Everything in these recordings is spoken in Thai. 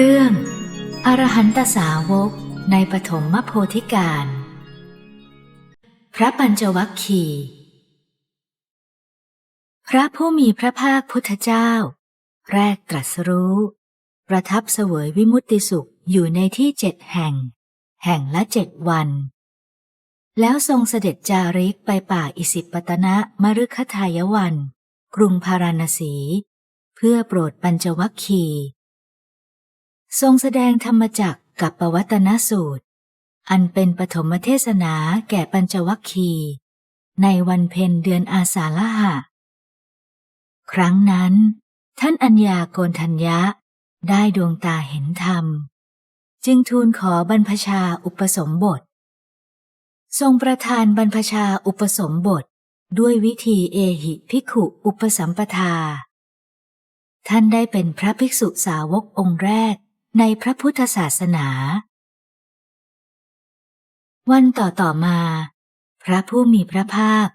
เรื่อง อรหันตสาวกในปฐมมโพธิการ พระปัญจวัคคีย์พระผู้มีพระภาคพุทธเจ้า แรกตรัสรู้ ประทับเสวยวิมุตติสุขอยู่ในที่เจ็ดแห่ง แห่งละเจ็ดวัน แล้วทรงเสด็จจาริกไปป่าอิสิปตนะมฤคทายวัน กรุงพาราณสี เพื่อโปรดปัญจวัคคีย์ ทรงแสดงธรรมจักกับปวัตนสูตร อันเป็นปฐมเทศนาแก่ปัญจวัคคี ในวันเพ็ญเดือนอาสาฬหะ ครั้งนั้น ท่านอัญญาโกนทัญญะได้ดวงตาเห็นธรรม จึงทูลขอบรรพชาอุปสมบท ทรงประทานบรรพชาอุปสมบทด้วยวิธีเอหิภิกขุอุปสัมปทา ท่านได้เป็นพระภิกษุสาวกองค์แรก ในพระพุทธศาสนา วันต่อต่อมา พระผู้มีพระภาค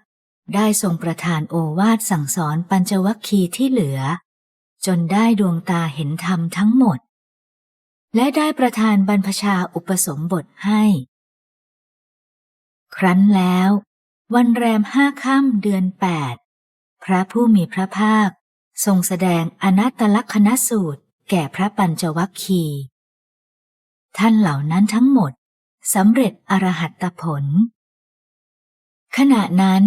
ได้ทรงประทานโอวาทสั่งสอนปัญจวัคคีย์ที่เหลือ จนได้ดวงตาเห็นธรรมทั้งหมด และได้ประทานบรรพชาอุปสมบทให้ ครั้นแล้ว วันแรมห้าค่ำเดือนแปดพระผู้มีพระภาค ทรงแสดงอนัตตลกษณสูตร แก่พระปัญจวัคคี ท่านเหล่านั้นทั้งหมดสำเร็จอรหัตผล ขณะนั้น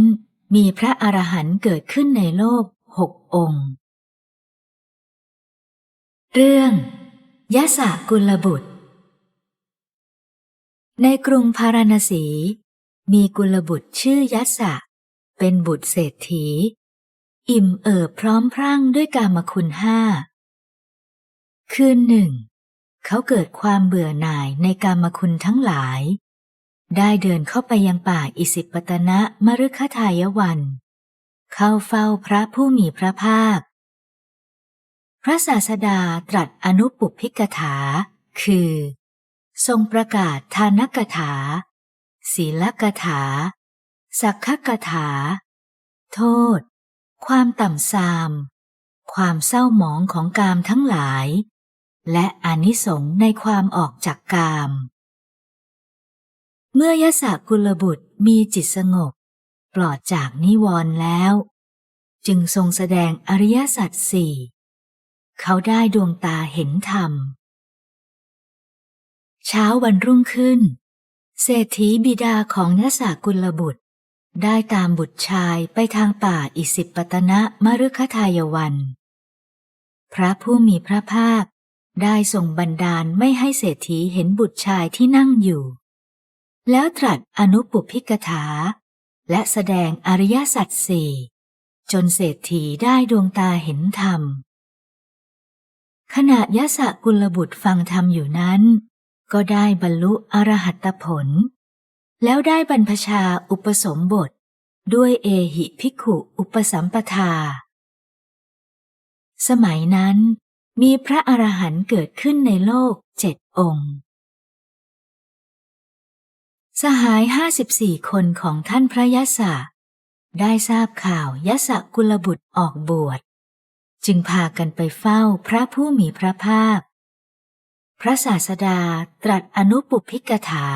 มีพระอรหันต์เกิดขึ้นในโลกหกองค์ เรื่องยะสะกุลบุตร ในกรุงพาราณสี มีกุลบุตรชื่อยะสะ เป็นบุตรเศรษฐี อิ่มเอิบพร้อมพรั่งด้วยกามคุณห้า คืนหนึ่ง เขาเกิดความเบื่อหน่ายในกามคุณทั้งหลาย ได้เดินเข้าไปยังป่าอิสิปตนะมฤคทายวัน เข้าเฝ้าพระผู้มีพระภาค พระศาสดาตรัสอนุปุพิกถา คือ ทรงประกาศทานกถา ศีลกถา สักขกถา โทษ ความต่ำทรามความเศร้าหมองของกามทั้งหลาย และอานิสงส์ในความออกจากกาม เมื่อยศกุลบุตรมีจิตสงบ ปลอดจากนิวรณ์แล้ว จึงทรงแสดงอริยสัจสี่เขาได้ดวงตาเห็นธรรม เช้าวันรุ่งขึ้น เศรษฐีบิดาของยศกุลบุตร ได้ตามบุตรชายไปทางป่าอิสิปตนะมฤคทายวัน พระผู้มีพระภาค ได้ส่งบันดาลไม่ให้เศรษฐีเห็นบุตรชายที่นั่งอยู่ แล้วตรัสอนุปุพิกถา และแสดงอริยสัจสี่จนเศรษฐีได้ดวงตาเห็นธรรม ขณะยะสะกุลบุตรฟังธรรมอยู่นั้น ก็ได้บรรลุอรหัตผล แล้วได้บรรพชาอุปสมบท ด้วยเอหิภิกขุอุปสัมปทา สมัยนั้น มีพระอรหันต์เกิดขึ้นในโลกเจ็ดองค์ สหายห้าสิบสี่คนของท่านพระยศได้ทราบข่าวยศกุลบุตรออกบวช จึงพากันไปเฝ้าพระผู้มีพระภาค พระศาสดาตรัสอนุปุพิกถา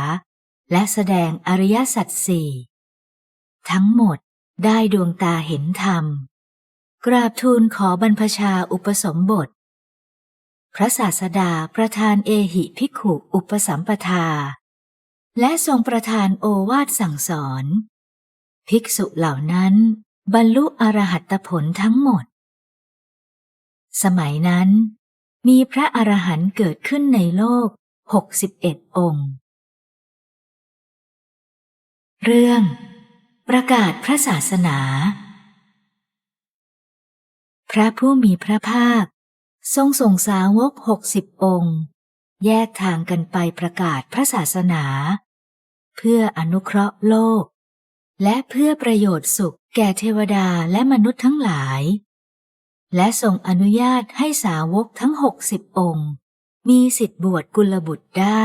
และแสดงอริยสัจสี่ทั้งหมดได้ดวงตาเห็นธรรม กราบทูลขอบรรพชาอุปสมบท พระศาสดาประทานเอหิภิกขุอุปสัมปทา และทรงประทานโอวาทสั่งสอน ภิกษุเหล่านั้นบรรลุอรหัตผลทั้งหมด สมัยนั้น มีพระอรหันต์เกิดขึ้นในโลกหกสิบเอ็ดองค์ เรื่อง ประกาศพระศาสนา พระผู้มีพระภาค ทรงส่งสาวกหกสิบองค์ แยกทางกันไปประกาศพระศาสนา เพื่ออนุเคราะห์โลก และเพื่อประโยชน์สุขแก่เทวดาและมนุษย์ทั้งหลาย และทรงอนุญาตให้สาวกทั้งหกสิบองค์ มีสิทธิบวชกุลบุตรได้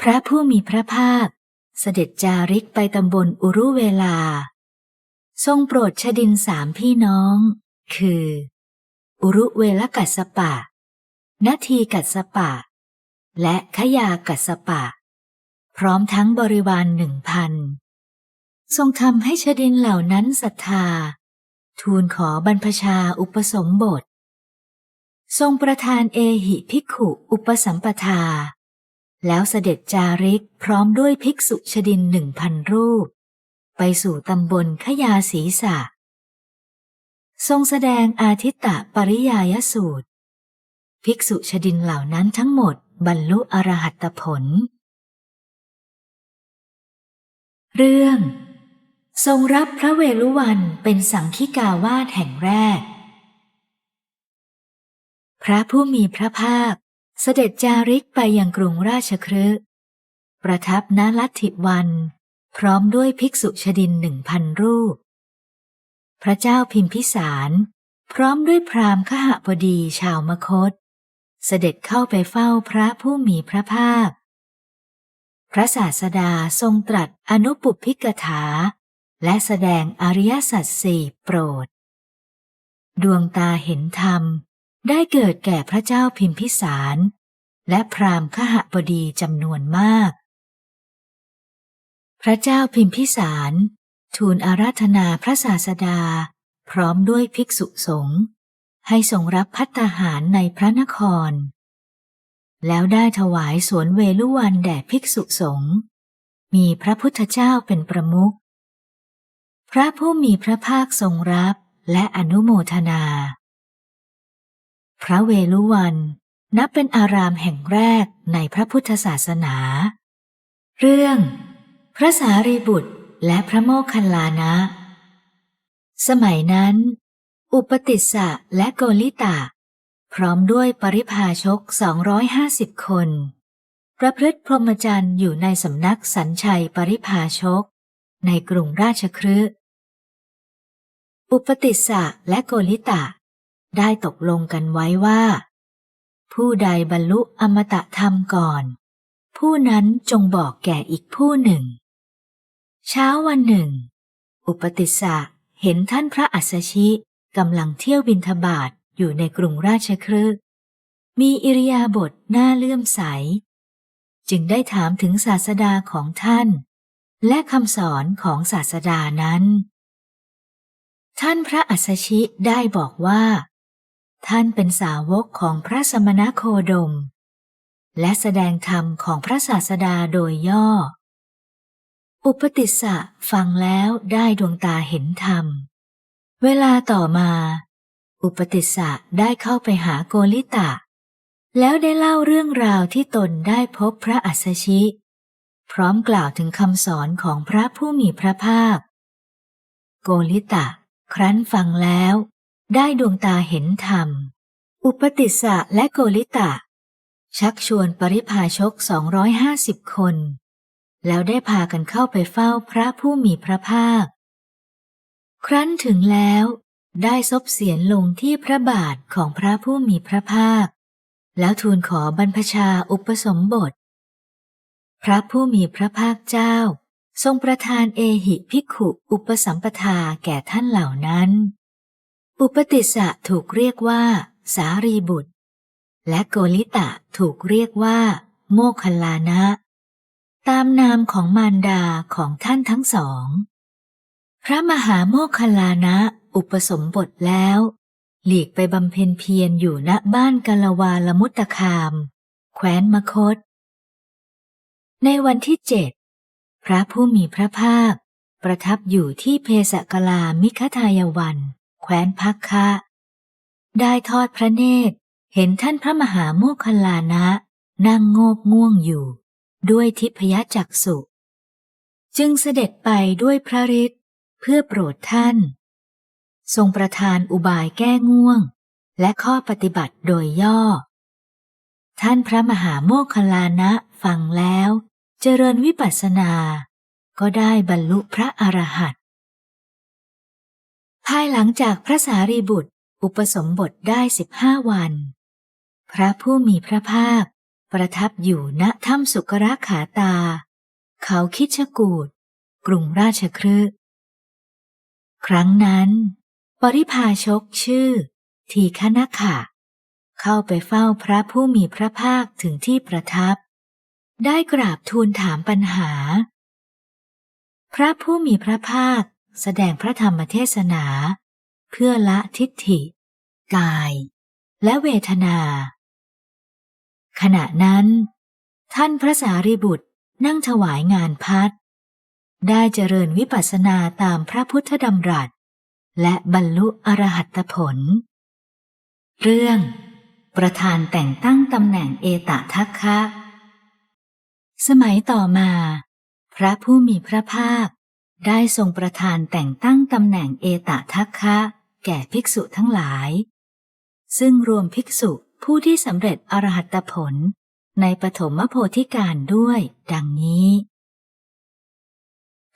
พระผู้มีพระภาค เสด็จจาริกไปตำบลอุรุเวลา ทรงโปรดชดินสามพี่น้อง คือ อุรุเวลกัสปะนาทีกัสปะ และขยากัสปะ พร้อมทั้งบริวารหนึ่งพันทรงทำให้ชดินเหล่านั้นศรัทธา ทูลขอบรรพชาอุปสมบท ทรงประทานเอหิภิกขุอุปสัมปทา แล้วเสด็จจาริกพร้อมด้วยภิกษุชดินหนึ่งพันรูป ไปสู่ตำบลขยาศีสะ ทรงแสดงอาทิตตะปริยายสูตร ภิกษุชดินเหล่านั้นทั้งหมดบรรลุอรหัตผล เรื่อง ทรงรับพระเวลุวันเป็นสังคิกาวาสแห่งแรก พระผู้มีพระภาคเสด็จจาริกไปยังกรุงราชครืประทับณลัทธิวัน พร้อมด้วยภิกษุชดินหนึ่งพันรูป พระเจ้าพิมพิสาร พร้อมด้วยพราหมณ์ขหบดีชาวมคต เสด็จเข้าไปเฝ้าพระผู้มีพระภาค พระศาสดาทรงตรัสอนุปุพิกถา และแสดงอริยสัจสี่โปรด ดวงตาเห็นธรรม ได้เกิดแก่พระเจ้าพิมพิสาร และพราหมณ์ขหบดีจำนวนมากพระเจ้าพิมพิสาร ทูลอาราธนาพระศาสดา พร้อมด้วยภิกษุสงฆ์ให้ทรงรับพัตตาหารในพระนคร แล้วได้ถวายสวนเวลุวันแด่ภิกษุสงฆ์มีพระพุทธเจ้าเป็นประมุข พระผู้มีพระภาคทรงรับและอนุโมทนา พระเวลุวันนับเป็นอารามแห่งแรกในพระพุทธศาสนา เรื่อง พระสารีบุตร และพระโมคคัลลานะ สมัยนั้น อุปติสสะและโกลิตาพร้อมด้วยปริพาชก 250 คน ประพฤติพรหมจรรย์อยู่ในสำนักสัญชัยปริพาชก ในกรุงราชครือุปติสสะและโกลิตาได้ตกลงกันไว้ว่า ผู้ใดบรรลุอมตะธรรมก่อน ผู้นั้นจงบอกแก่อีกผู้หนึ่ง เช้าวันหนึ่ง อุปติสสะเห็นท่านพระอัสชิกำลังเที่ยวบินทบาทอยู่ในกรุงราชครึมีอิริยาบถน่าเลื่อมใส จึงได้ถามถึงศาสดาของท่าน และคำสอนของศาสดานั้น ท่านพระอัสสชิได้บอกว่า ท่านเป็นสาวกของพระสมณโคดม และแสดงธรรมของพระศาสดาโดยย่อ อุปติสสะฟังแล้วได้ดวงตาเห็นธรรม เวลาต่อมา อุปติสสะได้เข้าไปหาโกลิตะ แล้วได้เล่าเรื่องราวที่ตนได้พบพระอัสสชิ พร้อมกล่าวถึงคำสอนของพระผู้มีพระภาค โกลิตะ ครั้นฟังแล้ว ได้ดวงตาเห็นธรรม อุปติสสะและโกลิตะ ชักชวนปริพาชก 250 คน แล้วได้พากันเข้าไปเฝ้าพระผู้มีพระภาค ครั้นถึงแล้ว ได้ซบเสียนลงที่พระบาทของพระผู้มีพระภาค แล้วทูลขอบรรพชาอุปสมบท พระผู้มีพระภาคเจ้า ทรงประทานเอหิภิกขุอุปสัมปทาแก่ท่านเหล่านั้น อุปติสสะถูกเรียกว่า สารีบุตร และโกลิตะถูกเรียกว่า โมคคลานะ ตามนามของมารดาของท่านทั้งสอง พระมหาโมคคลานะอุปสมบทแล้ว หลีกไปบำเพ็ญเพียรอยู่ณบ้านกาลวาลมุตตคาม แคว้นมคต ในวันที่เจ็ดพระผู้มีพระภาค ประทับอยู่ที่เพสกลามิคทายวัน แคว้นพักคะ ได้ทอดพระเนตรเห็นท่านพระมหาโมคคัลลานะ นั่งโงกง่วงอยู่ ด้วยทิพยจักสุจึงเสด็จไปด้วยพระฤทธิ์เพื่อโปรดท่าน ทรงประทานอุบายแก้ง่วง และข้อปฏิบัติโดยย่อ ท่านพระมหาโมคคัลลานะฟังแล้ว เจริญวิปัสสนา ก็ได้บรรลุพระอรหันต์ภายหลังจากพระสารีบุตรอุปสมบทได้สิบห้าวัน พระผู้มีพระภาค ประทับอยู่ณถ้ำสุกราขาตา เขาคิดชกูดกรุงราชครืครั้งนั้น ปริพาชกชื่อ ทีฆนขะ เข้าไปเฝ้าพระผู้มีพระภาคถึงที่ประทับ ได้กราบทูลถามปัญหา พระผู้มีพระภาคแสดงพระธรรมเทศนา เพื่อละทิฏฐิ กาย และเวทนา ขณะนั้น ท่านพระสารีบุตรนั่งถวายงานพัดได้เจริญวิปัสสนาตามพระพุทธดำรัส และบรรลุอรหัตผล เรื่อง ประธานแต่งตั้งตำแหน่งเอตทัคคะ สมัยต่อมา พระผู้มีพระภาค ได้ทรงประทานแต่งตั้งตำแหน่งเอตทัคคะ แก่ภิกษุทั้งหลาย ซึ่งรวมภิกษุ ผู้ที่สำเร็จอรหัตผลในปฐมโพธิการด้วย ดังนี้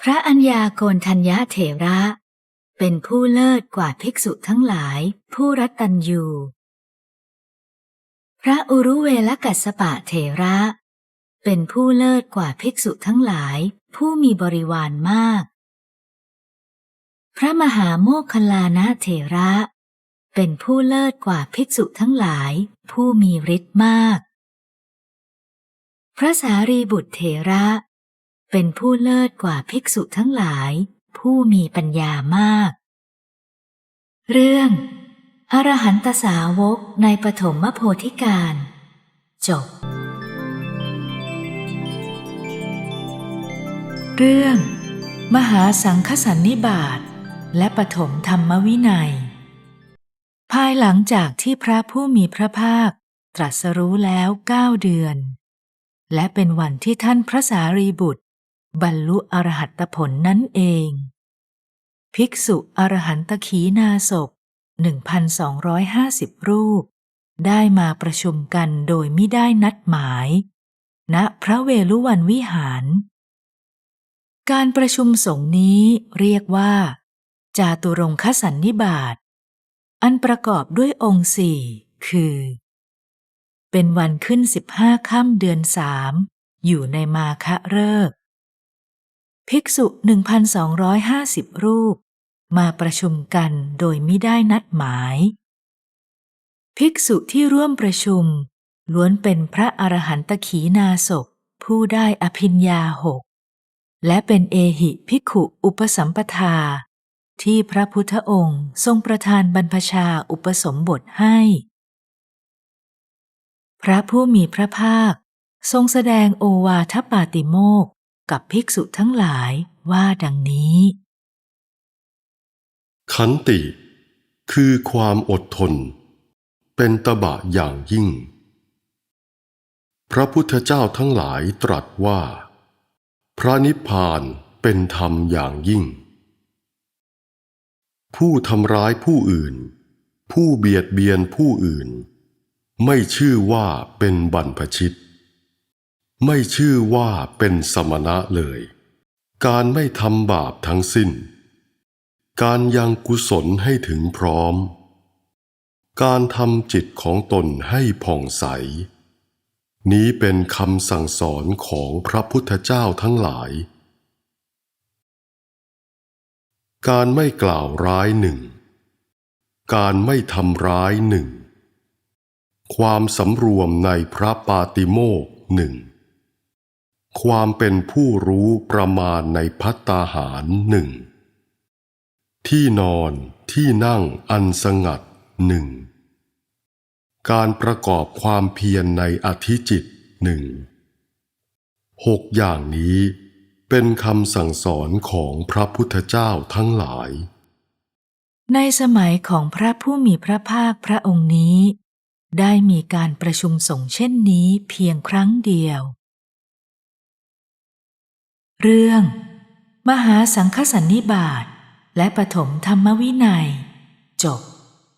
พระอัญญาโกณทัญญาเถระ เป็นผู้เลิศกว่าภิกษุทั้งหลาย ผู้รัตตัญยูพระอุรุเวลกัสปะเถระ เป็นผู้เลิศกว่าภิกษุทั้งหลาย ผู้มีบริวารมาก พระมหาโมคคลลานะเถระ เป็นผู้เลิศกว่าภิกษุทั้งหลาย ผู้มีฤทธิ์มาก พระสารีบุตรเถระ เป็นผู้เลิศกว่าภิกษุทั้งหลาย ผู้มีปัญญามาก เรื่อง อรหันตสาวกในปฐมโพธิการ จบ เรื่อง มหาสังฆสันนิบาตและปฐมธรรมวินัย ภายหลังจากที่พระผู้มีพระภาค ตรัสรู้แล้วเก้าเดือน และเป็นวันที่ท่านพระสารีบุตร บรรลุอรหัตผลนั่นเอง ภิกษุอรหันตขีนาศพ1,250 รูป ได้มาประชุมกันโดยไม่ได้นัดหมายณพระเวลุวันวิหาร การประชุมสงฆ์นี้เรียกว่า จาตุรงคสันนิบาต อันประกอบด้วยองค์สี่คือ เป็นวันขึ้นสิบห้าค่ำเดือนสามอยู่ในมาคะเริกษ์ภิกษุ 1,250 รูป มาประชุมกันโดยไม่ได้นัดหมาย ภิกษุที่ร่วมประชุม ล้วนเป็นพระอรหันตขีนาศพผู้ได้อภิญญาหกและเป็นเอหิภิกขุอุปสัมปทา ที่พระพุทธองค์ทรงประทานบรรพชาอุปสมบทให้ พระผู้มีพระภาค ทรงแสดงโอวาทปาติโมกข์กับภิกษุทั้งหลายว่าดังนี้ ขันติคือความอดทน เป็นตบะอย่างยิ่ง พระพุทธเจ้าทั้งหลายตรัสว่า พระนิพพานเป็นธรรมอย่างยิ่ง ผู้ทำร้ายผู้อื่น ผู้เบียดเบียนผู้อื่น ไม่ชื่อว่าเป็นบรรพชิต ไม่ชื่อว่าเป็นสมณะเลย การไม่ทำบาปทั้งสิ้น การยังกุศลให้ถึงพร้อม การทำจิตของตนให้ผ่องใส นี้เป็นคำสั่งสอนของพระพุทธเจ้าทั้งหลาย การไม่กล่าวร้ายหนึ่ง การไม่ทำร้ายหนึ่ง ความสำรวมในพระปาติโมกหนึ่ง ความเป็นผู้รู้ประมาณในพัตตาหารหนึ่ง ที่นอนที่นั่งอันสงัดหนึ่ง การประกอบความเพียรในอธิจิตหนึ่งหกอย่างนี้ เป็นคำสั่งสอนของพระพุทธเจ้าทั้งหลาย ในสมัยของพระผู้มีพระภาคพระองค์นี้ ได้มีการประชุมสงฆ์เช่นนี้เพียงครั้งเดียว เรื่อง มหาสังฆสันนิบาตและปฐมธรรมวินัย จบ